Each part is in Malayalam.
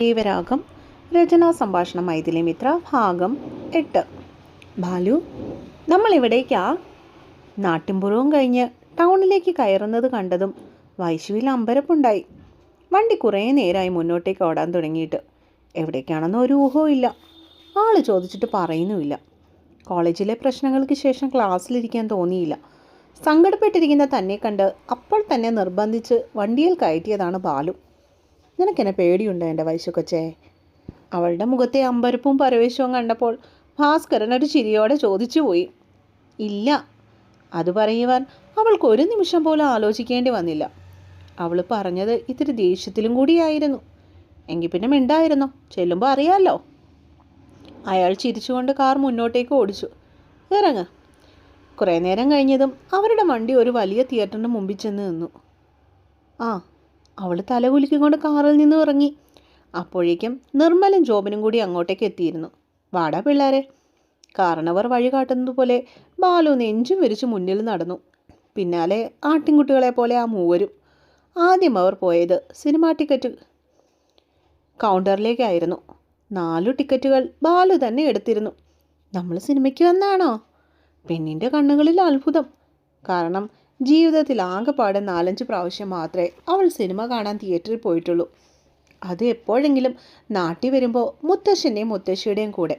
ദേവരാഗം രചനാ സംഭാഷണം മൈഥിലി മിത്ര ഭാഗം എട്ട്. ബാലു നമ്മൾ ഇവിടേക്കാ നാട്ടിൻപുറവും കഴിഞ്ഞ് ടൗണിലേക്ക് കയറുന്നത് കണ്ടതും വൈശുവിൽ അമ്പരപ്പുണ്ടായി. വണ്ടി കുറേ നേരമായി മുന്നോട്ടേക്ക് ഓടാൻ തുടങ്ങിയിട്ട്. എവിടേക്കാണെന്ന് ഒരു ഊഹവും ഇല്ല. ആൾ ചോദിച്ചിട്ട് പറയുന്നുമില്ല. കോളേജിലെ പ്രശ്നങ്ങൾക്ക് ശേഷം ക്ലാസ്സിലിരിക്കാൻ തോന്നിയില്ല. സങ്കടപ്പെട്ടിരിക്കുന്ന തന്നെ കണ്ട് അപ്പോൾ തന്നെ നിർബന്ധിച്ച് വണ്ടിയിൽ കയറ്റിയതാണ് ബാലു. നിനക്കെന്നെ പേടിയുണ്ടോ എന്റെ വയസ്സുകൊച്ചേ അവളുടെ മുഖത്തെ അമ്പരപ്പും പരവേശവും കണ്ടപ്പോൾ ഭാസ്കരൻ ഒരു ചിരിയോടെ ചോദിച്ചു പോയി. ഇല്ല അത് പറയുവാൻ അവൾക്ക് ഒരു നിമിഷം പോലും ആലോചിക്കേണ്ടി വന്നില്ല. അവൾ പറഞ്ഞത് ഇത്തിരി ദേഷ്യത്തിലും കൂടിയായിരുന്നു. എങ്കിൽ പിന്നെ മിണ്ടായിരുന്നോ? ചെല്ലുമ്പോൾ അറിയാമല്ലോ അയാൾ ചിരിച്ചുകൊണ്ട് കാർ മുന്നോട്ടേക്ക് ഓടിച്ചു. ഇറങ്ങ്. കുറേ നേരം കഴിഞ്ഞതും അവരുടെ വണ്ടി ഒരു വലിയ തിയേറ്ററിന് മുമ്പിൽ ചെന്ന് നിന്നു. ആ അവൾ തലകുലിക്കൊണ്ട് കാറിൽ നിന്ന് ഇറങ്ങി. അപ്പോഴേക്കും നിർമ്മലും ജോബിനും കൂടി അങ്ങോട്ടേക്ക് എത്തിയിരുന്നു. വാടാ പിള്ളേരെ. കാരണവർ വഴി കാട്ടുന്നതുപോലെ ബാലു നെഞ്ചും വിരിച്ച് മുന്നിൽ നടന്നു. പിന്നാലെ ആട്ടിൻകുട്ടികളെ പോലെ ആ മൂവരും. ആദ്യം അവർ പോയത് സിനിമാ ടിക്കറ്റ് കൗണ്ടറിലേക്കായിരുന്നു. നാലു ടിക്കറ്റുകൾ ബാലു തന്നെ എടുത്തിരുന്നു. നമ്മൾ സിനിമയ്ക്ക് വന്നാണോ? പെണ്ണിന്റെ കണ്ണുകളിൽ അത്ഭുതം. കാരണം ജീവിതത്തിൽ ആകെപ്പാടെ നാലഞ്ച് പ്രാവശ്യം മാത്രമേ അവൾ സിനിമ കാണാൻ തിയേറ്ററിൽ പോയിട്ടുള്ളൂ. അത് എപ്പോഴെങ്കിലും നാട്ടിൽ വരുമ്പോൾ മുത്തശ്ശന്റെയും മുത്തശ്ശിയുടെയും കൂടെ.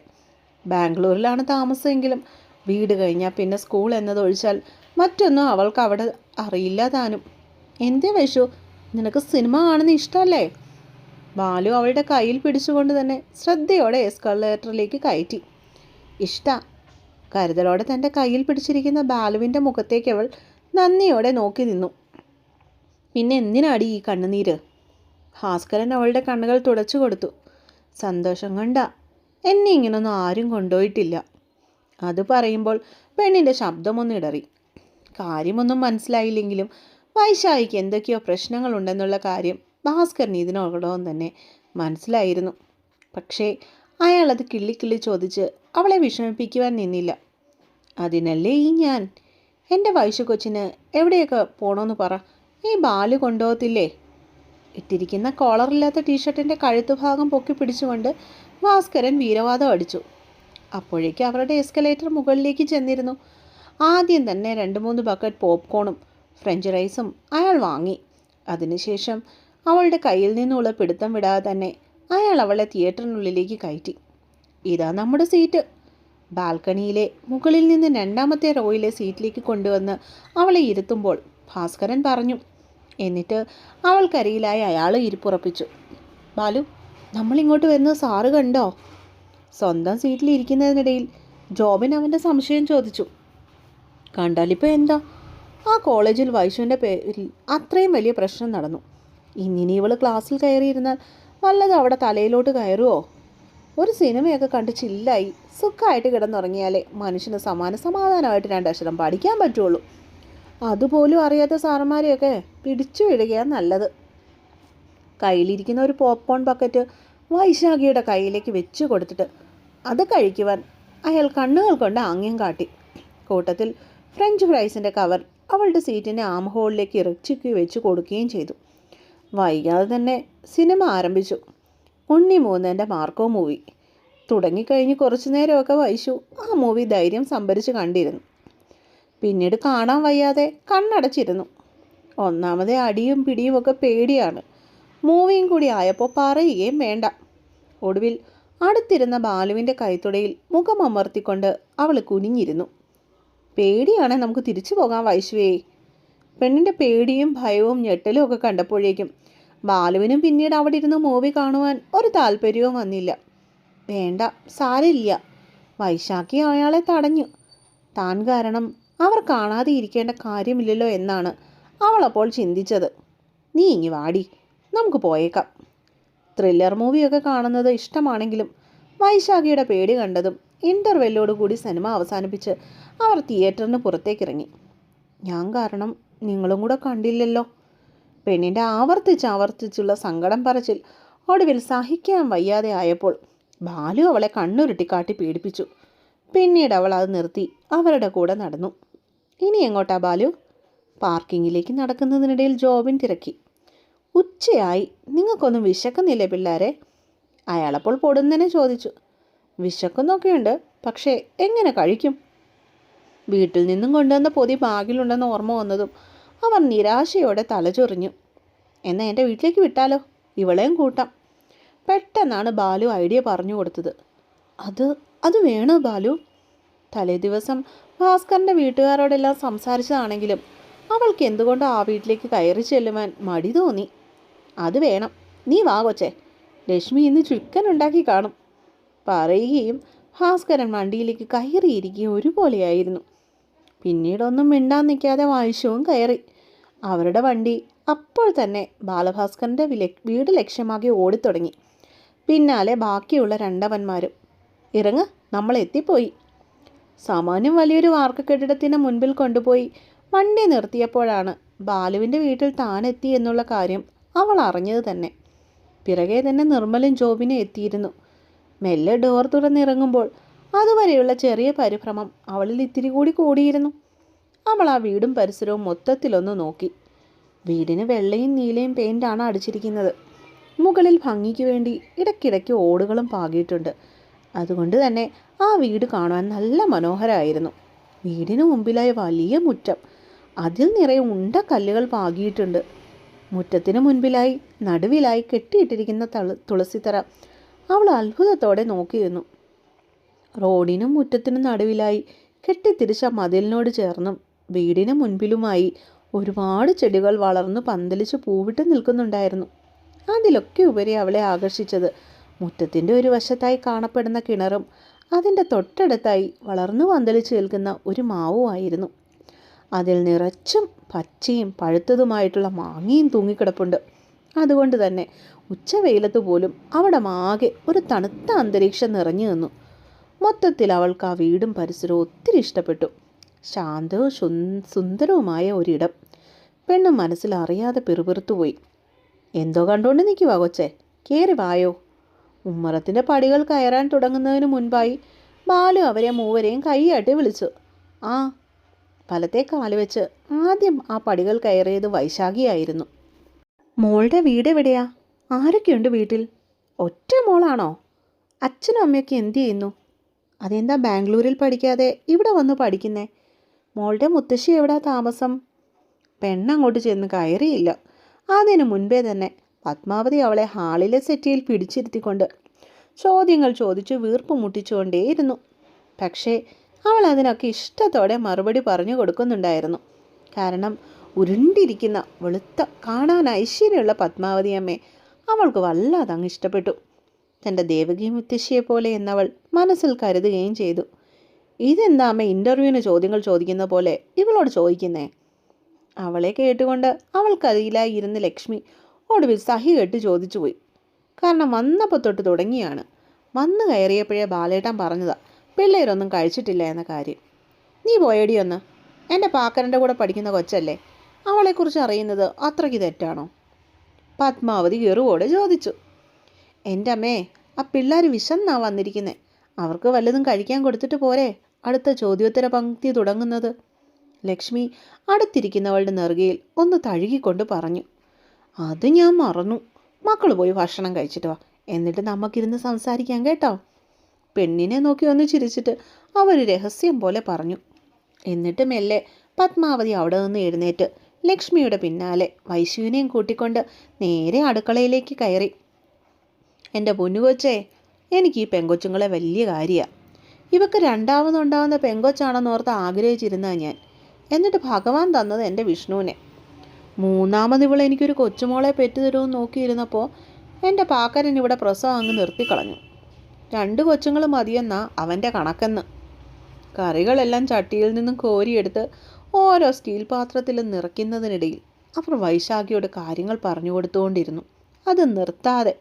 ബാംഗ്ലൂരിലാണ് താമസമെങ്കിലും. വീട് കഴിഞ്ഞാൽ പിന്നെ സ്കൂൾ എന്നതൊഴിച്ചാൽ മറ്റൊന്നും അവൾക്ക് അവിടെ അറിയില്ല താനും. എന്തേ വശു നിനക്ക് സിനിമ കാണുന്ന ഇഷ്ടമല്ലേ ബാലു അവളുടെ കയ്യിൽ പിടിച്ചുകൊണ്ട് തന്നെ ശ്രദ്ധയോടെ എസ്കലേറ്ററിലേക്ക് കയറ്റി. ഇഷ്ട. കരുതലോടെ തന്റെ കയ്യിൽ പിടിച്ചിരിക്കുന്ന ബാലുവിന്റെ മുഖത്തേക്ക് അവൾ നന്ദിയോടെ നോക്കി നിന്നു. പിന്നെ എന്തിനാടി ഈ കണ്ണുനീര്? ഭാസ്കരൻ അവളുടെ കണ്ണുകൾ തുടച്ചു കൊടുത്തു. സന്തോഷം കൊണ്ട. എന്നെ ഇങ്ങനൊന്നും ആരും കൊണ്ടുപോയിട്ടില്ല. അത് പറയുമ്പോൾ പെണ്ണിന്റെ ശബ്ദമൊന്നിടറി കാര്യമൊന്നും മനസ്സിലായില്ലെങ്കിലും വൈശായിക്ക് എന്തൊക്കെയോ പ്രശ്നങ്ങളുണ്ടെന്നുള്ള കാര്യം ഭാസ്കരന് ഇതിനോടൊപ്പം തന്നെ മനസ്സിലായിരുന്നു. പക്ഷേ അയാളത് കിള്ളിക്കിള്ളി ചോദിച്ച് അവളെ വിഷമിപ്പിക്കുവാൻ നിന്നില്ല. അതിനല്ലേ ഈ ഞാൻ? എന്റെ വൈശു കൊച്ചിന് എവിടെയൊക്കെ പോകണമെന്ന് പറ. ഈ ബാൽ കൊണ്ടുപോകത്തില്ലേ ഇട്ടിരിക്കുന്ന കോളറില്ലാത്ത ടീഷർട്ടിന്റെ കഴുത്തു ഭാഗം പൊക്കി പിടിച്ചുകൊണ്ട് ഭാസ്കരൻ വീരവാദം അടിച്ചു. അപ്പോഴേക്ക് അവരുടെ എസ്കലേറ്റർ മുകളിലേക്ക് ചെന്നിരുന്നു. ആദ്യം തന്നെ രണ്ട് മൂന്ന് ബക്കറ്റ് പോപ്കോണും ഫ്രഞ്ച് റൈസും അയാൾ വാങ്ങി. അതിനുശേഷം അവളുടെ കയ്യിൽ നിന്നുള്ള പിടുത്തം വിടാതെ തന്നെ അയാൾ അവളെ തിയേറ്ററിനുള്ളിലേക്ക് കയറ്റി. ഇതാ നമ്മുടെ സീറ്റ് ബാൽക്കണിയിലെ മുകളിൽ നിന്ന് രണ്ടാമത്തെ റോയിലെ സീറ്റിലേക്ക് കൊണ്ടുവന്ന് അവളെ ഇരുത്തുമ്പോൾ ഭാസ്കരൻ പറഞ്ഞു. എന്നിട്ട് അവൾക്കരിയിലായി അയാൾ ഇരിപ്പുറപ്പിച്ചു. ബാലു നമ്മളിങ്ങോട്ട് വരുന്ന സാറ് കണ്ടോ? സ്വന്തം സീറ്റിൽ ഇരിക്കുന്നതിനിടയിൽ ജോബിൻ അവന്റെ സംശയം ചോദിച്ചു. കണ്ടാലിപ്പോൾ എന്താ? ആ കോളേജിൽ വൈശുവിന്റെ പേരിൽ അത്രയും വലിയ പ്രശ്നം നടന്നു. ഇന്നിനി ഇവൾ ക്ലാസ്സിൽ കയറിയിരുന്നാൽ വല്ലത് അവിടെ തലയിലോട്ട് കയറുമോ ഒരു സിനിമയൊക്കെ കണ്ട് ചില്ലായി സുഖമായിട്ട് കിടന്നുറങ്ങിയാലേ മനുഷ്യന് സമാന സമാധാനമായിട്ട് രണ്ടക്ഷരം പഠിക്കാൻ പറ്റുള്ളൂ. അതുപോലും അറിയാത്ത സാറന്മാരെയൊക്കെ പിടിച്ചു വിടുകയാണ് നല്ലത്. കയ്യിലിരിക്കുന്ന ഒരു പോപ്കോൺ ബക്കറ്റ് വൈശാഖിയുടെ കയ്യിലേക്ക് വെച്ച് കൊടുത്തിട്ട് അത് കഴിക്കുവാൻ അയാൾ കണ്ണുകൾ കൊണ്ട് ആംഗ്യം കാട്ടി. കൂട്ടത്തിൽ ഫ്രഞ്ച് ഫ്രൈസിന്റെ കവർ അവളുടെ സീറ്റിന്റെ ആം ഹോളിലേക്ക് ഇറച്ചിക്ക് വെച്ച് കൊടുക്കുകയും ചെയ്തു. വൈകാതെ തന്നെ സിനിമ ആരംഭിച്ചു. ഉണ്ണി മൂന്നന്റെ മാർക്കോ മൂവി. തുടങ്ങിക്കഴിഞ്ഞ് കുറച്ചു നേരമൊക്കെ വൈശു ആ മൂവി ധൈര്യം സംഭരിച്ച് കണ്ടിരുന്നു. പിന്നീട് കാണാൻ വയ്യാതെ കണ്ണടച്ചിരുന്നു. ഒന്നാമതെ അടിയും പിടിയും ഒക്കെ പേടിയാണ്. മൂവിയും കൂടി ആയപ്പോൾ പറയുകയും വേണ്ട. ഒടുവിൽ അടുത്തിരുന്ന ബാലുവിന്റെ കൈത്തുടയിൽ മുഖം അമർത്തിക്കൊണ്ട് അവൾ കുനിഞ്ഞിരുന്നു. പേടിയാണ് നമുക്ക് തിരിച്ചു പോകാൻ വൈശുവേ. പെണ്ണിന്റെ പേടിയും ഭയവും ഞെട്ടലും ഒക്കെ കണ്ടപ്പോഴേക്കും ബാലുവിനും പിന്നീട് അവിടെ ഇരുന്ന് മൂവി കാണുവാൻ ഒരു താല്പര്യവും വന്നില്ല. വേണ്ട സാരില്ല വൈശാഖി അയാളെ തടഞ്ഞു. താൻ കാരണം അവർ കാണാതെ ഇരിക്കേണ്ട കാര്യമില്ലല്ലോ എന്നാണ് അവൾ അപ്പോൾ ചിന്തിച്ചത്. നീ ഇങ്ങി വാടി നമുക്ക് പോയേക്കാം. ത്രില്ലർ മൂവിയൊക്കെ കാണുന്നത് ഇഷ്ടമാണെങ്കിലും വൈശാഖിയുടെ പേടി കണ്ടതും ഇന്റർവെല്ലോട് കൂടി സിനിമ അവസാനിപ്പിച്ച് അവർ തിയേറ്ററിന് പുറത്തേക്കിറങ്ങി. ഞാൻ കാരണം നിങ്ങളും കൂടെ കണ്ടില്ലല്ലോ. പെണ്ണിന്റെ ആവർത്തിച്ച് ആവർത്തിച്ചുള്ള സങ്കടം പറച്ചിൽ ഒടുവിൽ സഹിക്കാൻ വയ്യാതെ ആയപ്പോൾ ബാലു അവളെ കണ്ണുരുട്ടിക്കാട്ടി പീഡിപ്പിച്ചു. പിന്നീട് അവൾ അത് നിർത്തി അവരുടെ കൂടെ നടന്നു. ഇനി എങ്ങോട്ടാ ബാലു? പാർക്കിങ്ങിലേക്ക് നടക്കുന്നതിനിടയിൽ ജോബിൻ തിരക്കി. ഉച്ചയായി. നിങ്ങൾക്കൊന്നും വിശക്കുന്നില്ലേ പിള്ളേരെ? അയാളപ്പോൾ പൊടുന്നനെ ചോദിച്ചു. വിശക്കുന്നൊക്കെയുണ്ട് പക്ഷേ എങ്ങനെ കഴിക്കും? വീട്ടിൽ നിന്നും കൊണ്ടുവന്ന പൊതി ബാഗിലുണ്ടെന്ന് ഓർമ്മ വന്നതും അവർ നിരാശയോടെ തലചൊറിഞ്ഞു. എന്നാൽ എന്റെ വീട്ടിലേക്ക് വിട്ടാലോ? ഇവളെയും കൂട്ടാം. പെട്ടെന്നാണ് ബാലു ഐഡിയ പറഞ്ഞു കൊടുത്തത്. അത് അത് വേണോ ബാലു? തലേ ദിവസം ഭാസ്കറിന്റെ വീട്ടുകാരോടെല്ലാം സംസാരിച്ചതാണെങ്കിലും അവൾക്ക് എന്തുകൊണ്ടോ ആ വീട്ടിലേക്ക് കയറി ചെല്ലുവാൻ മടി തോന്നി. അത് വേണം. നീ വാ കൊച്ചേ. ലക്ഷ്മി ഇന്ന് ചുക്കൻ ഉണ്ടാക്കി കാണും. പറയുകയും ഭാസ്കരൻ വണ്ടിയിലേക്ക് കയറിയിരിക്കുകയും ഒരുപോലെയായിരുന്നു. പിന്നീടൊന്നും മിണ്ടാൻ നിൽക്കാതെ വായിശവും കയറി. അവരുടെ വണ്ടി അപ്പോൾ തന്നെ ബാലഭാസ്കറിന്റെ വീട് ലക്ഷ്യമാക്കി ഓടിത്തുടങ്ങി. പിന്നാലെ ബാക്കിയുള്ള രണ്ടവന്മാരും. ഇറങ്ങ് നമ്മൾ എത്തിപ്പോയി. സാമാന്യം വലിയൊരു വാർക്ക കെട്ടിടത്തിന് മുൻപിൽ കൊണ്ടുപോയി വണ്ടി നിർത്തിയപ്പോഴാണ് ബാലുവിന്റെ വീട്ടിൽ താൻ എത്തി എന്നുള്ള കാര്യം അവൾ അറിഞ്ഞത് തന്നെ. പിറകെ തന്നെ നിർമ്മലും ജോബിനെ എത്തിയിരുന്നു. മെല്ലെ ഡോർ തുറന്നിറങ്ങുമ്പോൾ അതുവരെയുള്ള ചെറിയ പരിഭ്രമം അവളിൽ ഇത്തിരി കൂടി കൂടിയിരുന്നു. അവൾ ആ വീടും പരിസരവും മൊത്തത്തിലൊന്ന് നോക്കി. വീടിന് വെള്ളയും നീലയും പെയിന്റാണ് അടിച്ചിരിക്കുന്നത്. മുകളിൽ ഭംഗിക്ക് വേണ്ടി ഇടയ്ക്കിടയ്ക്ക് ഓടുകളും പാകിയിട്ടുണ്ട്. അതുകൊണ്ട് തന്നെ ആ വീട് കാണാൻ നല്ല മനോഹരമായിരുന്നു വീടിന് മുമ്പിലായ വലിയ മുറ്റം. അതിൽ നിറയെ ഉണ്ട കല്ലുകൾ പാകിയിട്ടുണ്ട്. മുറ്റത്തിന് മുൻപിലായി നടുവിലായി കെട്ടിയിട്ടിരിക്കുന്ന തള തുളസിത്തറ. അവൾ അത്ഭുതത്തോടെ നോക്കിയിരുന്നു. റോഡിനും മുറ്റത്തിനും നടുവിലായി കെട്ടിത്തിരിച്ച മതിലിനോട് ചേർന്നും വീടിന് മുൻപിലുമായി ഒരുപാട് ചെടികൾ വളർന്നു പന്തലിച്ച് പൂവിട്ട് നിൽക്കുന്നുണ്ടായിരുന്നു. അതിലൊക്കെ ഉപരി അവളെ ആകർഷിച്ചത് മുറ്റത്തിന്റെ ഒരു വശത്തായി കാണപ്പെടുന്ന കിണറും അതിന്റെ തൊട്ടടുത്തായി വളർന്നു പന്തലിച്ച് നിൽക്കുന്ന ഒരു മാവുമായിരുന്നു അതിൽ നിറച്ചും പച്ചയും പഴുത്തതുമായിട്ടുള്ള മാങ്ങയും തൂങ്ങിക്കിടപ്പുണ്ട്. അതുകൊണ്ട് തന്നെ ഉച്ചവെയിലത്ത് പോലും അവിടെ മാകെ ഒരു തണുത്ത അന്തരീക്ഷം നിറഞ്ഞു നിന്നു. മൊത്തത്തിൽ അവൾക്ക് ആ വീടും പരിസരവും ഒത്തിരി ഇഷ്ടപ്പെട്ടു. ശാന്തവും സുന്ദരവുമായ ഒരിടം. പെണ്ണ് മനസ്സിൽ അറിയാതെ പിറുപിറുത്തുപോയി എന്തോ കണ്ടുകൊണ്ട് നിൽക്കുക കൊച്ചെ? കയറി വായോ? ഉമ്മറത്തിന്റെ പടികൾ കയറാൻ തുടങ്ങുന്നതിന് മുൻപായി ബാലു അവരെ മൂവരെയും കൈയാട്ടി വിളിച്ചു. ആ ഫലത്തെ കാൽ വെച്ച് ആദ്യം ആ പടികൾ കയറിയത് വൈശാഖിയായിരുന്നു. മോളുടെ വീട് എവിടെയാ? ആരൊക്കെയുണ്ട് വീട്ടിൽ? ഒറ്റ മോളാണോ? അച്ഛനും അമ്മയൊക്കെ എന്ത് ചെയ്യുന്നു? അതെന്താ ബാംഗ്ലൂരിൽ പഠിക്കാതെ ഇവിടെ വന്ന് പഠിക്കുന്നേ? മോളുടെ മുത്തശ്ശി എവിടാ താമസം? പെണ്ണങ്ങോട്ട് ചെന്ന് കയറിയില്ല. അതിനു മുൻപേ തന്നെ പത്മാവതി അവളെ ഹാളിലെ സെറ്റിയിൽ പിടിച്ചിരുത്തിക്കൊണ്ട് ചോദ്യങ്ങൾ ചോദിച്ച് വീർപ്പ് മുട്ടിച്ചുകൊണ്ടേയിരുന്നു. പക്ഷേ അവൾ അതിനൊക്കെ ഇഷ്ടത്തോടെ മറുപടി പറഞ്ഞു കൊടുക്കുന്നുണ്ടായിരുന്നു. കാരണം ഉരുണ്ടിരിക്കുന്ന വെളുത്ത കാണാൻ ഐശ്വര്യമുള്ള പത്മാവതി അമ്മയെ അവൾക്ക് വല്ലാതെ അങ്ങ് ഇഷ്ടപ്പെട്ടു. തന്റെ ദേവകി മുത്തശ്ശിയെ പോലെ എന്നവൾ മനസ്സിൽ കരുതുകയും ചെയ്തു. ഇതെന്താ അമ്മ ഇന്റർവ്യൂവിന് ചോദ്യങ്ങൾ ചോദിക്കുന്ന പോലെ ഇവളോട് ചോദിക്കുന്നേ? അവളെ കേട്ടുകൊണ്ട് അവൾക്കതിലായി ഇരുന്ന് ലക്ഷ്മി ഒടുവിൽ സഹി കെട്ട് ചോദിച്ചു പോയി. കാരണം വന്നപ്പോൾ തൊട്ട് തുടങ്ങിയാണ്. വന്നു കയറിയപ്പോഴേ ബാലേട്ടൻ പറഞ്ഞതാ പിള്ളേരൊന്നും കഴിച്ചിട്ടില്ല എന്ന കാര്യം. നീ പോയടി ഒന്ന്. എന്റെ പാക്കരന്റെ കൂടെ പഠിക്കുന്ന കൊച്ചല്ലേ. അവളെക്കുറിച്ച് അറിയുന്നത് അത്രയ്ക്ക് തെറ്റാണോ? പത്മാവതി കെറുവോടെ ചോദിച്ചു. എന്റെ അമ്മേ ആ പിള്ളേർ വിശന്നാ വന്നിരിക്കുന്നേ. അവർക്ക് വല്ലതും കഴിക്കാൻ കൊടുത്തിട്ട് പോരെ. അടുത്ത ചോദ്യോത്തര പങ്ക്തി തുടങ്ങുന്നത്. ലക്ഷ്മി അടുത്തിരിക്കുന്നവളുടെ നെറുകയിൽ ഒന്ന് തഴുകിക്കൊണ്ട് പറഞ്ഞു. അത് ഞാൻ മറന്നു. മക്കൾ പോയി ഭക്ഷണം കഴിച്ചിട്ട് വാ. എന്നിട്ട് നമുക്കിരുന്ന് സംസാരിക്കാം കേട്ടോ. പെണ്ണിനെ നോക്കി ഒന്ന് ചിരിച്ചിട്ട് അവർ രഹസ്യം പോലെ പറഞ്ഞു. എന്നിട്ട് മെല്ലെ പത്മാവതി അവിടെ നിന്ന് എഴുന്നേറ്റ് ലക്ഷ്മിയുടെ പിന്നാലെ വൈശുവിനെയും കൂട്ടിക്കൊണ്ട് നേരെ അടുക്കളയിലേക്ക് കയറി. എന്റെ പൊന്നുകൊച്ചേ എനിക്ക് ഈ പെങ്കൊച്ചുങ്ങളെ വലിയ കാര്യമാണ് ഇവക്ക് രണ്ടാമതുണ്ടാവുന്ന പെങ്കൊച്ചാണെന്ന് ഓർത്ത് ആഗ്രഹിച്ചിരുന്ന ഞാൻ. എന്നിട്ട് ഭഗവാൻ തന്നത് എന്റെ വിഷ്ണുവിനെ. മൂന്നാമത് ഇവൾ എനിക്കൊരു കൊച്ചുമോളെ പെറ്റു തരുമെന്ന് നോക്കിയിരുന്നപ്പോൾ എന്റെ പാക്കരൻ ഇവിടെ പ്രസവം അങ്ങ് നിർത്തിക്കളഞ്ഞു. രണ്ട് കൊച്ചുങ്ങൾ മതിയെന്നാ അവന്റെ കണക്കെന്ന്. കറികളെല്ലാം ചട്ടിയിൽ നിന്നും കോരിയെടുത്ത് ഓരോ സ്റ്റീൽ പാത്രത്തിൽ നിറയ്ക്കുന്നതിനിടയിൽ അവർ വൈശാഖിയോട് കാര്യങ്ങൾ പറഞ്ഞു കൊടുത്തുകൊണ്ടിരുന്നു. അത് നിർത്താതെ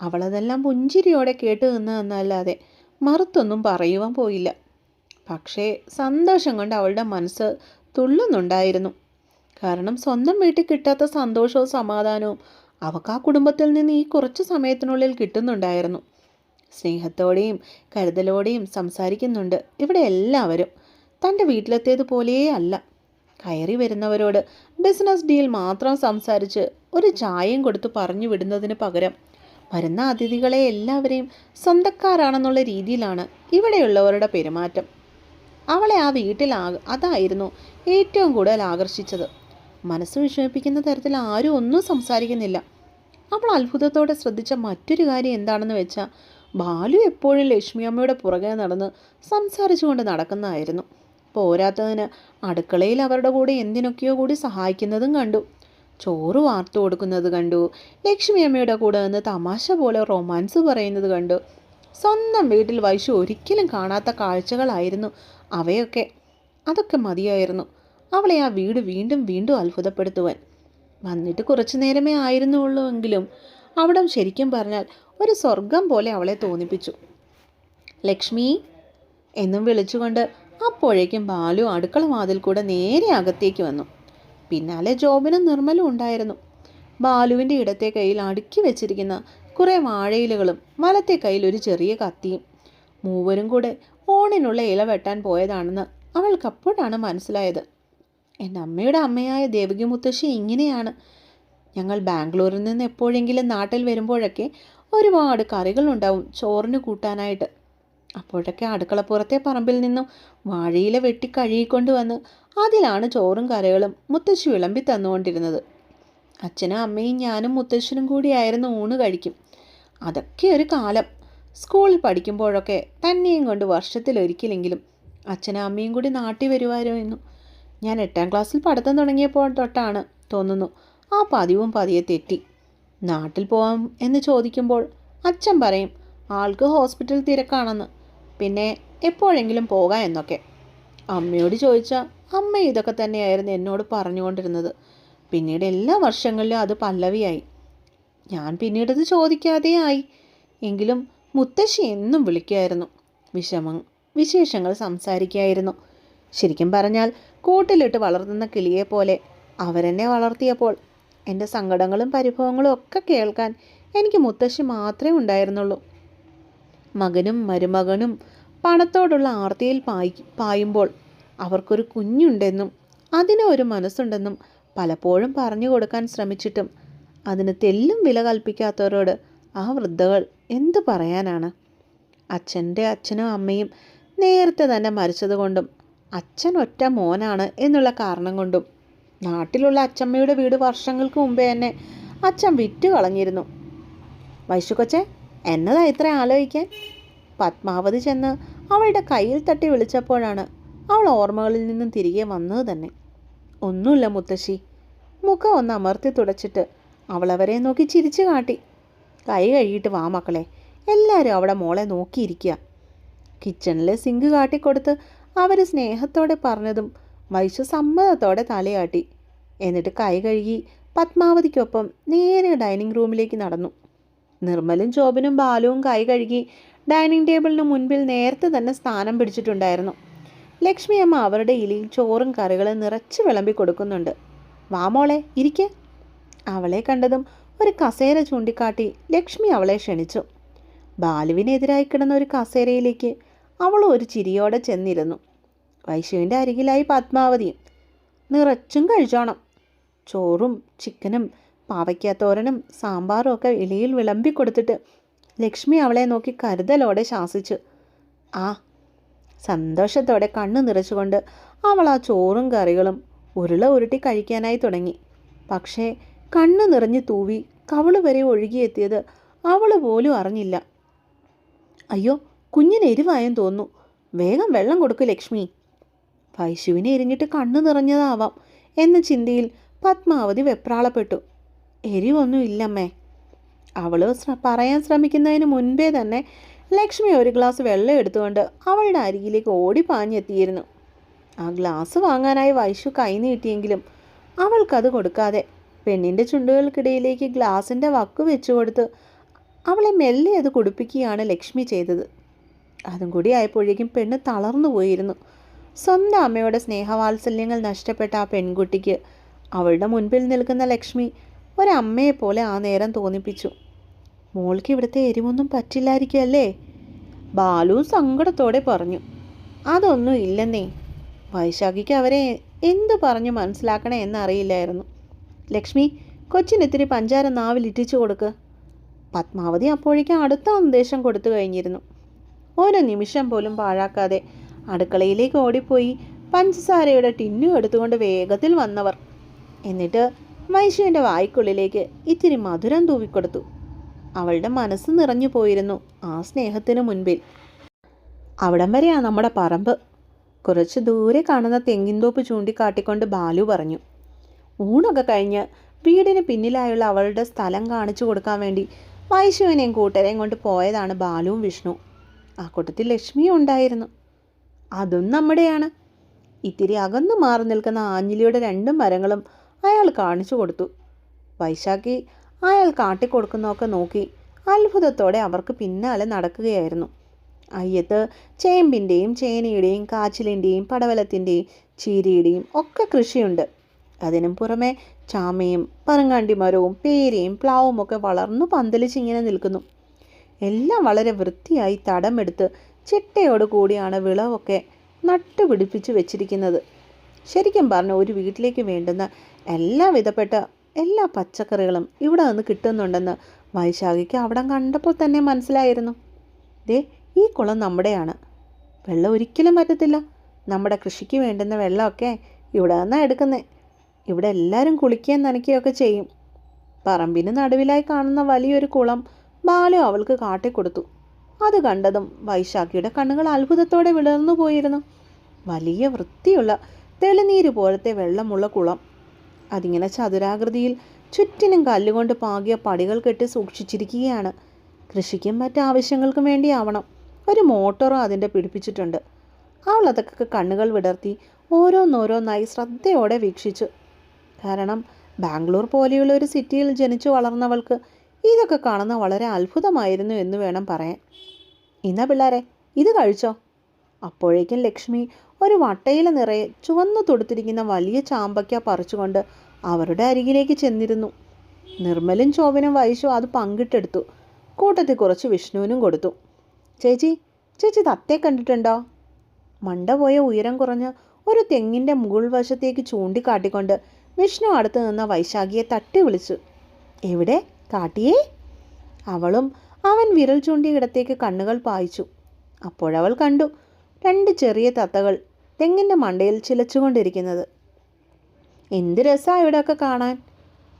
അവളതെല്ലാം പുഞ്ചിരിയോടെ കേട്ട് നിന്നതെന്നല്ലാതെ മറുത്തൊന്നും പറയുവാൻ പോയില്ല. പക്ഷേ സന്തോഷം കൊണ്ട് അവളുടെ മനസ്സ് തുള്ളുന്നുണ്ടായിരുന്നു. കാരണം സ്വന്തം വീട്ടിൽ കിട്ടാത്ത സന്തോഷവും സമാധാനവും അവൾക്ക് ആ കുടുംബത്തിൽ നിന്ന് ഈ കുറച്ച് സമയത്തിനുള്ളിൽ കിട്ടുന്നുണ്ടായിരുന്നു. സ്നേഹത്തോടെയും കരുതലോടെയും സംസാരിക്കുന്നുണ്ട് ഇവിടെ എല്ലാവരും. തന്റെ വീട്ടിലെത്തിയതുപോലെയേ അല്ല. കയറി വരുന്നവരോട് ബിസിനസ് ഡീൽ മാത്രം സംസാരിച്ച് ഒരു ചായയും കൊടുത്ത് പറഞ്ഞു വിടുന്നതിന് പകരം വരുന്ന അതിഥികളെ എല്ലാവരെയും സ്വന്തക്കാരാണെന്നുള്ള രീതിയിലാണ് ഇവിടെയുള്ളവരുടെ പെരുമാറ്റം. അവളെ ആ വീട്ടിൽ അതായിരുന്നു ഏറ്റവും കൂടുതൽ ആകർഷിച്ചത്. മനസ്സ് വിഷമിപ്പിക്കുന്ന തരത്തിൽ ആരും ഒന്നും സംസാരിക്കുന്നില്ല. അവൾ അത്ഭുതത്തോടെ ശ്രദ്ധിച്ച മറ്റൊരു കാര്യം എന്താണെന്ന് വെച്ചാൽ ബാലു എപ്പോഴും ലക്ഷ്മി അമ്മയുടെ പുറകെ നടന്ന് സംസാരിച്ചുകൊണ്ട് നടക്കുന്നതായിരുന്നു. പോരാത്തതിന് അടുക്കളയിൽ അവരുടെ കൂടെ എന്തിനൊക്കെയോ കൂടി സഹായിക്കുന്നതും കണ്ടു. ചോറ് വാർത്തു കൊടുക്കുന്നത് കണ്ടു. ലക്ഷ്മി അമ്മയുടെ കൂടെ നിന്ന് തമാശ പോലെ റൊമാൻസ് പറയുന്നത് കണ്ടു. സ്വന്തം വീട്ടിൽ വൈശു ഒരിക്കലും കാണാത്ത കാഴ്ചകളായിരുന്നു അവയൊക്കെ. അതൊക്കെ മതിയായിരുന്നു. അവളെ ആ വീട് വീണ്ടും വീണ്ടും അത്ഭുതപ്പെടുത്തുവാൻ. വന്നിട്ട് കുറച്ചു നേരമേ ആയിരുന്നുള്ളൂ എങ്കിലും അവിടം ശരിക്കും പറഞ്ഞാൽ ഒരു സ്വർഗം പോലെ അവളെ തോന്നിപ്പിച്ചു. ലക്ഷ്മി എന്നും വിളിച്ചുകൊണ്ട് അപ്പോഴേക്കും ബാലു അടുക്കള വാതിൽ കൂടെ നേരെ അകത്തേക്ക് വന്നു. പിന്നാലെ ജോബിനും നിർമ്മലും ഉണ്ടായിരുന്നു. ബാലുവിന്റെ ഇടത്തെ കയ്യിൽ അടുക്കി വെച്ചിരിക്കുന്ന കുറേ വാഴയിലകളും വലത്തെ കയ്യിൽ ഒരു ചെറിയ കത്തിയും മൂവരും കൂടെ ഓണിനുള്ള ഇല വെട്ടാൻ പോയതാണെന്ന് അവൾക്കപ്പോഴാണ് മനസ്സിലായത്. എന്റെ അമ്മയുടെ അമ്മയായ ദേവകി മുത്തശ്ശി ഇങ്ങനെയാണ്. ഞങ്ങൾ ബാംഗ്ലൂരിൽ നിന്ന് എപ്പോഴെങ്കിലും നാട്ടിൽ വരുമ്പോഴൊക്കെ ഒരുപാട് കറികളുണ്ടാവും ചോറിന് കൂട്ടാനായിട്ട്. അപ്പോഴൊക്കെ അടുക്കളപ്പുറത്തെ പറമ്പിൽ നിന്നും വാഴയില വെട്ടി കഴുകിക്കൊണ്ട് വന്ന് അതിലാണ് ചോറും കറികളും മുത്തശ്ശി വിളമ്പി തന്നുകൊണ്ടിരുന്നത്. അച്ഛനും അമ്മയും ഞാനും മുത്തശ്ശനും കൂടിയായിരുന്നു ഊണ് കഴിക്കും. അതൊക്കെ ഒരു കാലം. സ്കൂളിൽ പഠിക്കുമ്പോഴൊക്കെ തന്നെയും കൊണ്ട് വർഷത്തിലൊരിക്കലെങ്കിലും അച്ഛനും അമ്മയും കൂടി നാട്ടിൽ വരുമായിരുന്നു. ഞാൻ എട്ടാം ക്ലാസ്സിൽ പഠിത്തം തുടങ്ങിയപ്പോൾ തൊട്ടാണ് തോന്നുന്നു ആ പതിവും പതിയെ തെറ്റി. നാട്ടിൽ പോവാം എന്ന് ചോദിക്കുമ്പോൾ അച്ഛൻ പറയും ആൾക്ക് ഹോസ്പിറ്റൽ തിരക്കാണെന്ന്. പിന്നെ എപ്പോഴെങ്കിലും പോകാം എന്നൊക്കെ. അമ്മയോട് ചോദിച്ചാൽ അമ്മ ഇതൊക്കെ തന്നെയായിരുന്നു എന്നോട് പറഞ്ഞുകൊണ്ടിരുന്നത്. പിന്നീട് എല്ലാ വർഷങ്ങളിലും അത് പല്ലവിയായി. ഞാൻ പിന്നീടത് ചോദിക്കാതെ ആയി. എങ്കിലും മുത്തശ്ശി എന്നും വിളിക്കുമായിരുന്നു വിഷമം വിശേഷങ്ങൾ സംസാരിക്കായിരുന്നു ശരിക്കും പറഞ്ഞാൽ കൂട്ടിലിട്ട് വളർത്തുന്ന കിളിയെ പോലെ അവരെന്നെ വളർത്തിയപ്പോൾ എന്റെ സങ്കടങ്ങളും പരിഭവങ്ങളും ഒക്കെ കേൾക്കാൻ എനിക്ക് മുത്തശ്ശി മാത്രമേ ഉണ്ടായിരുന്നുള്ളൂ. മകനും മരുമകനും പണത്തോടുള്ള ആർത്തിയിൽ പായി പായുമ്പോൾ അവർക്കൊരു കുഞ്ഞുണ്ടെന്നും അതിന് ഒരു മനസ്സുണ്ടെന്നും പലപ്പോഴും പറഞ്ഞു കൊടുക്കാൻ ശ്രമിച്ചിട്ടും അതിന് തെല്ലും വില കൽപ്പിക്കാത്തവരോട് ആ വൃദ്ധകൾ എന്തു പറയാനാണ്? അച്ഛന്റെ അച്ഛനും അമ്മയും നേരത്തെ തന്നെ മരിച്ചതുകൊണ്ടും അച്ഛൻ ഒറ്റ മോനാണ് എന്നുള്ള കാരണം കൊണ്ടും നാട്ടിലുള്ള അച്ചമ്മയുടെ വീട് വർഷങ്ങൾക്ക് മുമ്പേ തന്നെ അച്ഛൻ വിറ്റു കളഞ്ഞിരുന്നു വൈശു കൊച്ചെ എന്നതാ ഇത്ര ആലോചിക്കാൻ? പത്മാവതി ചെന്ന് അവളുടെ കയ്യിൽ തട്ടി വിളിച്ചപ്പോഴാണ് അവൾ ഓർമ്മകളിൽ നിന്നും തിരികെ വന്നത് തന്നെ. ഒന്നുമില്ല മുത്തശ്ശി. മുഖം ഒന്ന് അമർത്തി തുടച്ചിട്ട് അവൾ അവരെ നോക്കി ചിരിച്ചു കാട്ടി. കൈ കഴുകിയിട്ട് വാ മക്കളെ. എല്ലാവരും അവളെ മോളെ നോക്കിയിരിക്കുക. കിച്ചണിലെ സിങ്ക് കാട്ടിക്കൊടുത്ത് അവർ സ്നേഹത്തോടെ പറഞ്ഞതും വൈശു സമ്മതത്തോടെ തലയാട്ടി. എന്നിട്ട് കൈ കഴുകി പത്മാവതിക്കൊപ്പം നേരെ ഡൈനിങ് റൂമിലേക്ക് നടന്നു. നിർമ്മലും ജോബിനും ബാലുവും കൈ കഴുകി ഡൈനിങ് ടേബിളിന് മുൻപിൽ നേരത്തെ തന്നെ സ്ഥാനം പിടിച്ചിട്ടുണ്ടായിരുന്നു. ലക്ഷ്മി അമ്മ അവരുടെ ഇലയിൽ ചോറും കറികളും നിറച്ച് വിളമ്പി കൊടുക്കുന്നുണ്ട്. വാമോളെ ഇരിക്കെ. അവളെ കണ്ടതും ഒരു കസേര ചൂണ്ടിക്കാട്ടി ലക്ഷ്മി അവളെ ക്ഷണിച്ചു. ബാലുവിനെതിരായി കിടന്ന ഒരു കസേരയിലേക്ക് അവൾ ഒരു ചിരിയോടെ ചെന്നിരുന്നു. വൈശുവിന്റെ അരികിലായി പത്മാവതിയും നിറച്ചും കഴിച്ചോണം. ചോറും ചിക്കനും പാവയ്ക്കാത്തോരനും സാമ്പാറും ഒക്കെ ഇലയിൽ വിളമ്പി കൊടുത്തിട്ട് ലക്ഷ്മി അവളെ നോക്കി കരുതലോടെ ശാസിച്ചു. ആ സന്തോഷത്തോടെ കണ്ണു നിറച്ചുകൊണ്ട് അവൾ ആ ചോറും കറികളും ഉരുള ഉരുട്ടി കഴിക്കാനായി തുടങ്ങി. പക്ഷേ കണ്ണു നിറഞ്ഞു തൂവി കവൾ വരെ ഒഴുകിയെത്തിയത് അവൾ പോലും അറിഞ്ഞില്ല. അയ്യോ കുഞ്ഞിന് എരിവായെന്ന് തോന്നുന്നു. വേഗം വെള്ളം കൊടുക്കൂ ലക്ഷ്മി. വൈശുവിനെ എരിഞ്ഞിട്ട് കണ്ണു നിറഞ്ഞതാവാം എന്ന ചിന്തയിൽ പത്മാവതി വെപ്രാളപ്പെട്ടു. എരിവൊന്നും ഇല്ലമ്മേ അവൾ പറയാൻ ശ്രമിക്കുന്നതിന് മുൻപേ തന്നെ ലക്ഷ്മി ഒരു ഗ്ലാസ് വെള്ളം എടുത്തുകൊണ്ട് അവളുടെ അരികിലേക്ക് ഓടിപ്പാഞ്ഞെത്തിയിരുന്നു ആ ഗ്ലാസ് വാങ്ങാനായി വൈശു കൈനീട്ടിയെങ്കിലും അവൾക്കത് കൊടുക്കാതെ പെണ്ണിന്റെ ചുണ്ടുകൾക്കിടയിലേക്ക് ഗ്ലാസിന്റെ വക്ക് വെച്ചു കൊടുത്ത് അവളെ മെല്ലെ അത് കുടിപ്പിക്കുകയാണ് ലക്ഷ്മി ചെയ്തത്. അതും കൂടി ആയപ്പോഴേക്കും പെണ്ണ് തളർന്നു പോയിരുന്നു. സ്വന്തം അമ്മയുടെ സ്നേഹവാത്സല്യങ്ങൾ നഷ്ടപ്പെട്ട ആ പെൺകുട്ടിക്ക് അവളുടെ മുൻപിൽ നിൽക്കുന്ന ലക്ഷ്മി ഒരമ്മയെ പോലെ ആ നേരം തോന്നിപ്പിച്ചു. മോൾക്ക് ഇവിടുത്തെ എരിവൊന്നും പറ്റില്ലായിരിക്കും അല്ലേ ബാലു സങ്കടത്തോടെ പറഞ്ഞു. അതൊന്നും ഇല്ലെന്നേ. വൈശാഖിക്ക് അവരെ എന്തു പറഞ്ഞു മനസ്സിലാക്കണേ എന്നറിയില്ലായിരുന്നു. ലക്ഷ്മി കൊച്ചിന് ഇത്തിരി പഞ്ചാര നാവിലിറ്റിച്ചു കൊടുക്ക്. പത്മാവതി അപ്പോഴേക്കും അടുത്ത നിർദ്ദേശം കൊടുത്തു കഴിഞ്ഞിരുന്നു. ഒരു നിമിഷം പോലും പാഴാക്കാതെ അടുക്കളയിലേക്ക് ഓടിപ്പോയി പഞ്ചസാരയുടെ ടിന്നു എടുത്തുകൊണ്ട് വേഗത്തിൽ വന്നവർ. എന്നിട്ട് വൈശുവിന്റെ വായ്ക്കുള്ളിലേക്ക് ഇത്തിരി മധുരം തൂവിക്കൊടുത്തു. അവളുടെ മനസ്സ് നിറഞ്ഞു പോയിരുന്നു ആ സ്നേഹത്തിനു മുൻപിൽ. അവിടം വരെയാ നമ്മുടെ പറമ്പ്. കുറച്ച് ദൂരെ കാണുന്ന തെങ്ങിൻതോപ്പ് ചൂണ്ടിക്കാട്ടിക്കൊണ്ട് ബാലു പറഞ്ഞു. ഊണൊക്കെ കഴിഞ്ഞ് വീടിന് പിന്നിലായുള്ള അവളുടെ സ്ഥലം കാണിച്ചു കൊടുക്കാൻ വേണ്ടി വൈശുവിനെയും കൂട്ടരെയും കൊണ്ട് പോയതാണ് ബാലുവും വിഷ്ണു. ആ കൂട്ടത്തിൽ ലക്ഷ്മിയും ഉണ്ടായിരുന്നു. അതും നമ്മുടെയാണ്. ഇത്തിരി അകന്നു മാറി നിൽക്കുന്ന ആഞ്ഞിലിയുടെ രണ്ട് മരങ്ങളും അയാൾ കാണിച്ചു കൊടുത്തു. വൈശാഖി അയാൾ കാട്ടിക്കൊടുക്കുന്നതൊക്കെ നോക്കി അത്ഭുതത്തോടെ അവർക്ക് പിന്നാലെ നടക്കുകയായിരുന്നു. അയ്യത്ത് ചേമ്പിന്റെയും ചേനയുടെയും കാച്ചിലിന്റെയും പടവലത്തിന്റെയും ചീരയുടെയും ഒക്കെ കൃഷിയുണ്ട്. അതിനും പുറമെ ചാമയും പറങ്ങാണ്ടി മരവും പേരയും പ്ലാവും ഒക്കെ വളർന്നു പന്തലിച്ചിങ്ങനെ നിൽക്കുന്നു. എല്ലാം വളരെ വൃത്തിയായി തടമെടുത്ത് ചിട്ടയോട് കൂടിയാണ് വിളവൊക്കെ നട്ടുപിടിപ്പിച്ച് വെച്ചിരിക്കുന്നത്. ശരിക്കും പറഞ്ഞ ഒരു വീട്ടിലേക്ക് വേണ്ടുന്ന എല്ലാ വിധപ്പെട്ട എല്ലാ പച്ചക്കറികളും ഇവിടെ നിന്ന് കിട്ടുന്നുണ്ടെന്ന് വൈശാഖിക്ക് അവിടം കണ്ടപ്പോൾ തന്നെ മനസ്സിലായിരുന്നു. ദേ ഈ കുളം നമ്മുടെയാണ്. വെള്ളം ഒരിക്കലും പറ്റത്തില്ല നമ്മുടെ കൃഷിക്ക് വേണ്ടുന്ന വെള്ളമൊക്കെ ഇവിടെ നിന്നാണ് എടുക്കുന്നത് ഇവിടെ എല്ലാവരും കുളിക്കുകയും നനയ്ക്കുകയൊക്കെ ചെയ്യും. പറമ്പിന് നടുവിലായി കാണുന്ന വലിയൊരു കുളം ബാലു അവൾക്ക് കാട്ടിക്കൊടുത്തു. അത് കണ്ടതും വൈശാഖിയുടെ കണ്ണുകൾ അത്ഭുതത്തോടെ വിളർന്നു പോയിരുന്നു. വലിയ വൃത്തിയുള്ള തെളിനീര് പോലത്തെ വെള്ളമുള്ള കുളം. അതിങ്ങനെ ചതുരാകൃതിയിൽ ചുറ്റിനും കല്ലുകൊണ്ട് പാകിയ പടികൾ കെട്ടി സൂക്ഷിച്ചിരിക്കുകയാണ്. കൃഷിക്കും മറ്റാവശ്യങ്ങൾക്കും വേണ്ടിയാവണം. ഒരു മോട്ടോറോ അതിന്റെ പിടിപ്പിച്ചിട്ടുണ്ട്. അവൾ അതൊക്കെ കണ്ണുകൾ വിടർത്തി ഓരോന്നോരോന്നായി ശ്രദ്ധയോടെ വീക്ഷിച്ചു. കാരണം ബാംഗ്ലൂർ പോലെയുള്ള ഒരു സിറ്റിയിൽ ജനിച്ചു വളർന്നവൾക്ക് ഇതൊക്കെ കാണുന്ന വളരെ അത്ഭുതമായിരുന്നു എന്ന് വേണം പറയാൻ. ഇന്നാ പിള്ളേരെ ഇത് കഴിച്ചോ? അപ്പോഴേക്കും ലക്ഷ്മി ഒരു വട്ടയില നിറയെ ചുവന്നു തൊടുത്തിരിക്കുന്ന വലിയ ചാമ്പയ്ക്ക പറിച്ചുകൊണ്ട് അവരുടെ അരികിലേക്ക് ചെന്നിരുന്നു. നിർമ്മലും ചോവനും വൈശു അത് പങ്കിട്ടെടുത്തു. കൂട്ടത്തിൽ കുറച്ച് വിഷ്ണുവിനും കൊടുത്തു. ചേച്ചി ചേച്ചി തത്തേ കണ്ടിട്ടുണ്ടോ? മണ്ട പോയ ഉയരം കുറഞ്ഞ് ഒരു തെങ്ങിന്റെ മുകൾ വശത്തേക്ക് ചൂണ്ടിക്കാട്ടിക്കൊണ്ട് വിഷ്ണു അടുത്ത് നിന്ന വൈശാഖിയെ തട്ടി വിളിച്ചു. എവിടെ? കാട്ടിയേ? അവളും അവൻ വിരൽ ചൂണ്ടിയിടത്തേക്ക് കണ്ണുകൾ പായിച്ചു. അപ്പോഴവൾ കണ്ടു രണ്ട് ചെറിയ തത്തകൾ തെങ്ങിന്റെ മണ്ടയിൽ ചിലച്ചുകൊണ്ടിരിക്കുന്നത്. എന്ത് രസമാണ് ഇവിടെയൊക്കെ കാണാൻ.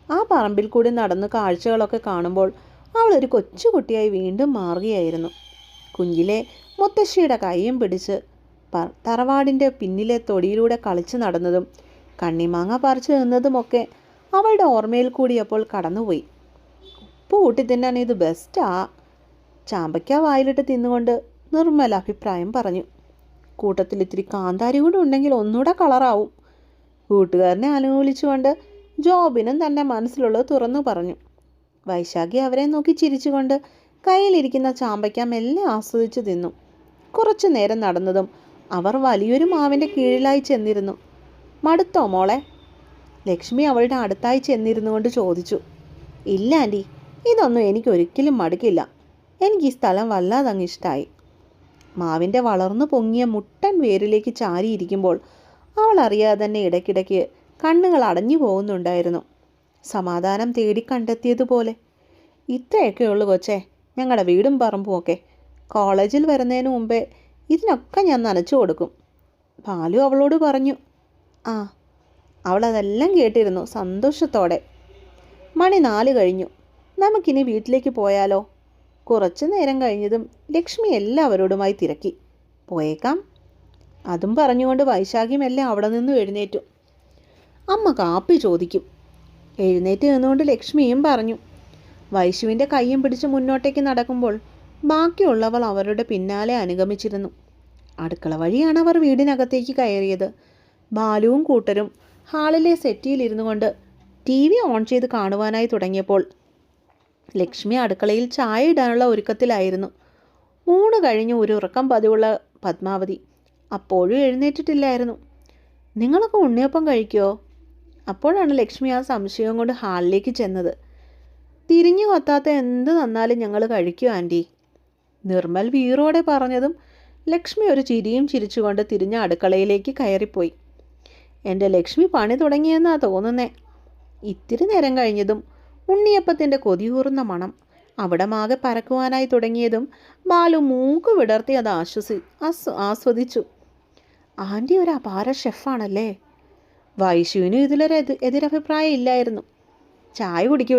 ആ പറമ്പിൽ കൂടി നടന്ന് കാഴ്ചകളൊക്കെ കാണുമ്പോൾ അവൾ ഒരു കൊച്ചുകുട്ടിയായി വീണ്ടും മാറുകയായിരുന്നു. കുഞ്ഞിലെ മുത്തശ്ശിയുടെ കൈയും പിടിച്ച് തറവാടിന്റെ പിന്നിലെ തൊടിയിലൂടെ കളിച്ചു നടന്നതും കണ്ണിമാങ്ങ പറിച്ചു നിന്നതുമൊക്കെ അവളുടെ ഓർമ്മയിൽ കൂടിയപ്പോൾ കടന്നുപോയി. ഉപ്പ് കൂട്ടി തിന്നാൻ ഇത് ബെസ്റ്റാ ചാമ്പയ്ക്ക വായിലിട്ട് തിന്നുകൊണ്ട് നിർമ്മല അഭിപ്രായം പറഞ്ഞു. കൂട്ടത്തിൽ ഇത്തിരി കാന്താരി കൂടെ ഉണ്ടെങ്കിൽ ഒന്നുകൂടെ കളറാവും. കൂട്ടുകാരനെ അനുകൂലിച്ചുകൊണ്ട് ജോബിനും തന്റെ മനസ്സിലുള്ളത് തുറന്നു പറഞ്ഞു. വൈശാഖി അവരെ നോക്കി ചിരിച്ചുകൊണ്ട് കയ്യിലിരിക്കുന്ന ചാമ്പയ്ക്ക മെല്ലെ ആസ്വദിച്ചു തിന്നു. കുറച്ചു നേരം നടന്നതും അവർ വലിയൊരു മാവിന്റെ കീഴിലായി ചെന്നിരുന്നു. മടുത്തോ മോളെ? ലക്ഷ്മി അവളുടെ അടുത്തായി ചെന്നിരുന്നു കൊണ്ട് ചോദിച്ചു. ഇല്ല ആന്റി. ഇതൊന്നും എനിക്കൊരിക്കലും മടുക്കില്ല. എനിക്ക് ഈ സ്ഥലം വല്ലാതങ്ങ് ഇഷ്ടമായി മാവിന്റെ വളർന്നു പൊങ്ങിയ മുട്ടൻ വേരിലേക്ക് ചാരിയിരിക്കുമ്പോൾ അവൾ അറിയാതെ തന്നെ ഇടയ്ക്കിടയ്ക്ക് കണ്ണുകൾ അടഞ്ഞു പോകുന്നുണ്ടായിരുന്നു. സമാധാനം തേടി കണ്ടെത്തിയതുപോലെ. ഇത്രയൊക്കെ ഉള്ളു കൊച്ചേ ഞങ്ങളുടെ വീടും പറമ്പും ഒക്കെ. കോളേജിൽ വരുന്നതിന് മുമ്പേ ഇതിനൊക്കെ ഞാൻ നനച്ചു കൊടുക്കും. പാലു അവളോട് പറഞ്ഞു. ആ അവളതെല്ലാം കേട്ടിരുന്നു സന്തോഷത്തോടെ. മണി നാല് കഴിഞ്ഞു. നമുക്കിനി വീട്ടിലേക്ക് പോയാലോ? കുറച്ചു നേരം കഴിഞ്ഞതും ലക്ഷ്മി എല്ലാവരോടുമായി തിരക്കി. പോയേക്കാം. അതും പറഞ്ഞുകൊണ്ട് വൈശാഖി മെല്ലെ അവിടെ നിന്നും എഴുന്നേറ്റു. അമ്മ കാപ്പി ചോദിക്കും. എഴുന്നേറ്റ് നിന്നുകൊണ്ട് ലക്ഷ്മിയും പറഞ്ഞു. വൈശുവിന്റെ കൈയും പിടിച്ച് മുന്നോട്ടേക്ക് നടക്കുമ്പോൾ ബാക്കിയുള്ളവൾ അവരുടെ പിന്നാലെ അനുഗമിച്ചിരുന്നു. അടുക്കള വഴിയാണ് അവർ വീടിനകത്തേക്ക് കയറിയത്. ബാലുവും കൂട്ടരും ഹാളിലെ സെറ്റിയിലിരുന്നു കൊണ്ട് ടി വി ഓൺ ചെയ്ത് കാണുവാനായി തുടങ്ങിയപ്പോൾ ലക്ഷ്മി അടുക്കളയിൽ ചായ ഇടാനുള്ള ഒരുക്കത്തിലായിരുന്നു. ഊണ് കഴിഞ്ഞ് ഒരു ഉറക്കം പതിവുള്ള പത്മാവതി അപ്പോഴും എഴുന്നേറ്റിട്ടില്ലായിരുന്നു. നിങ്ങളൊക്കെ ഉണ്ണിയപ്പം കഴിക്കുമോ അപ്പോഴാണ് ലക്ഷ്മി ആ സംശയം കൊണ്ട് ഹാളിലേക്ക് ചെന്നത്. തിരിഞ്ഞു കൊത്താത്ത എന്ത് തന്നാലും ഞങ്ങൾ കഴിക്കും ആന്റി നിർമ്മൽ വീറോടെ പറഞ്ഞതും ലക്ഷ്മി ഒരു ചിരിയും ചിരിച്ചുകൊണ്ട് തിരിഞ്ഞ അടുക്കളയിലേക്ക് കയറിപ്പോയി. എന്റെ ലക്ഷ്മി പണി തുടങ്ങിയെന്നാ തോന്നുന്നേ. ഇത്തിരി നേരം കഴിഞ്ഞതും ഉണ്ണിയപ്പത്തിന്റെ കൊതിയൂറുന്ന മണം അവിടമാകെ പരക്കുവാനായി തുടങ്ങിയതും ബാലു മൂക്ക് വിടർത്തി അത് ആശ്വസി ആസ്വ ആസ്വദിച്ചു. ആന്റി ഒരു അപാര ഷെഫാണല്ലേ? വൈശുവിനും ഇതിലൊരു എതി എതിരഭിപ്രായം ഇല്ലായിരുന്നു. ചായ കുടിക്കും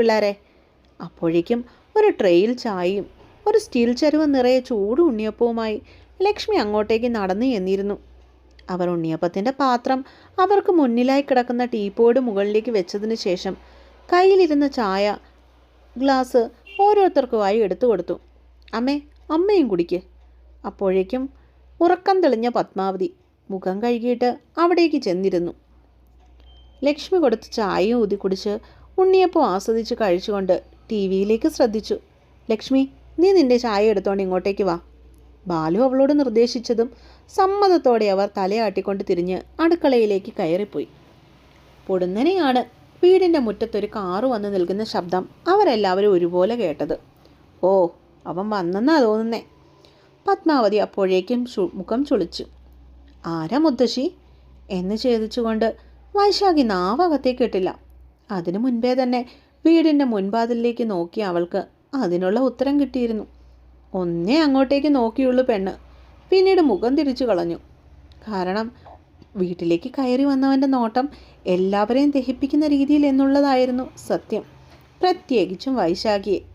അപ്പോഴേക്കും ഒരു ട്രെയിൽ ചായയും ഒരു സ്റ്റീൽ ചരുവ നിറയെ ചൂട് ഉണ്ണിയപ്പവുമായി ലക്ഷ്മി അങ്ങോട്ടേക്ക് നടന്നു എന്നിരുന്നു അവർ ഉണ്ണിയപ്പത്തിന്റെ പാത്രം അവർക്ക് മുന്നിലായി കിടക്കുന്ന ടീപ്പോയുടെ മുകളിലേക്ക് വെച്ചതിന് ശേഷം കയ്യിലിരുന്ന ചായ ഗ്ലാസ് ഓരോരുത്തർക്കുമായി എടുത്തു കൊടുത്തു. അമ്മേ അമ്മയും കുടിക്ക്. അപ്പോഴേക്കും ഉറക്കം തെളിഞ്ഞ പത്മാവതി മുഖം കഴുകിയിട്ട് അവിടേക്ക് ചെന്നിരുന്നു. ലക്ഷ്മി കൊടുത്ത് ചായയും ഊതി കുടിച്ച് ഉണ്ണിയപ്പം ആസ്വദിച്ച് കഴിച്ചുകൊണ്ട് ടി വിയിലേക്ക് ശ്രദ്ധിച്ചു. ലക്ഷ്മി നീ നിന്റെ ചായ എടുത്തോണ്ട് ഇങ്ങോട്ടേക്ക് വാ. ബാലു അവളോട് നിർദ്ദേശിച്ചതും സമ്മതത്തോടെ അവർ തലയാട്ടിക്കൊണ്ട് തിരിഞ്ഞ് അടുക്കളയിലേക്ക് കയറിപ്പോയി. പൊടുന്നനെയാണ്. വീടിന്റെ മുറ്റത്തൊരു കാറ് വന്ന് നിൽക്കുന്ന ശബ്ദം അവരെല്ലാവരും ഒരുപോലെ കേട്ടത്. ഓ അവൻ വന്നെന്നാ തോന്നുന്നേ. പത്മാവതി അപ്പോഴേക്കും മുഖം ചുളിച്ചു. ആരാ മുത്തശ്ശി? എന്ന് ചോദിച്ചുകൊണ്ട് വൈശാഖി നാവകത്തേക്ക് ഇട്ടില്ല. അതിനു മുൻപേ തന്നെ വീടിന്റെ മുൻവാതിലിലേക്ക് നോക്കി അവൾക്ക് അതിനുള്ള ഉത്തരം കിട്ടിയിരുന്നു. ഒന്നേ അങ്ങോട്ടേക്ക് നോക്കിയുള്ളൂ പെണ്ണ്. പിന്നീട് മുഖം തിരിച്ചു കളഞ്ഞു. കാരണം വീട്ടിലേക്ക് കയറി വന്നവന്റെ നോട്ടം എല്ലാവരെയും ദഹിപ്പിക്കുന്ന രീതിയിൽ എന്നുള്ളതായിരുന്നു സത്യം. പ്രത്യേകിച്ചും വൈശാഖിയെ.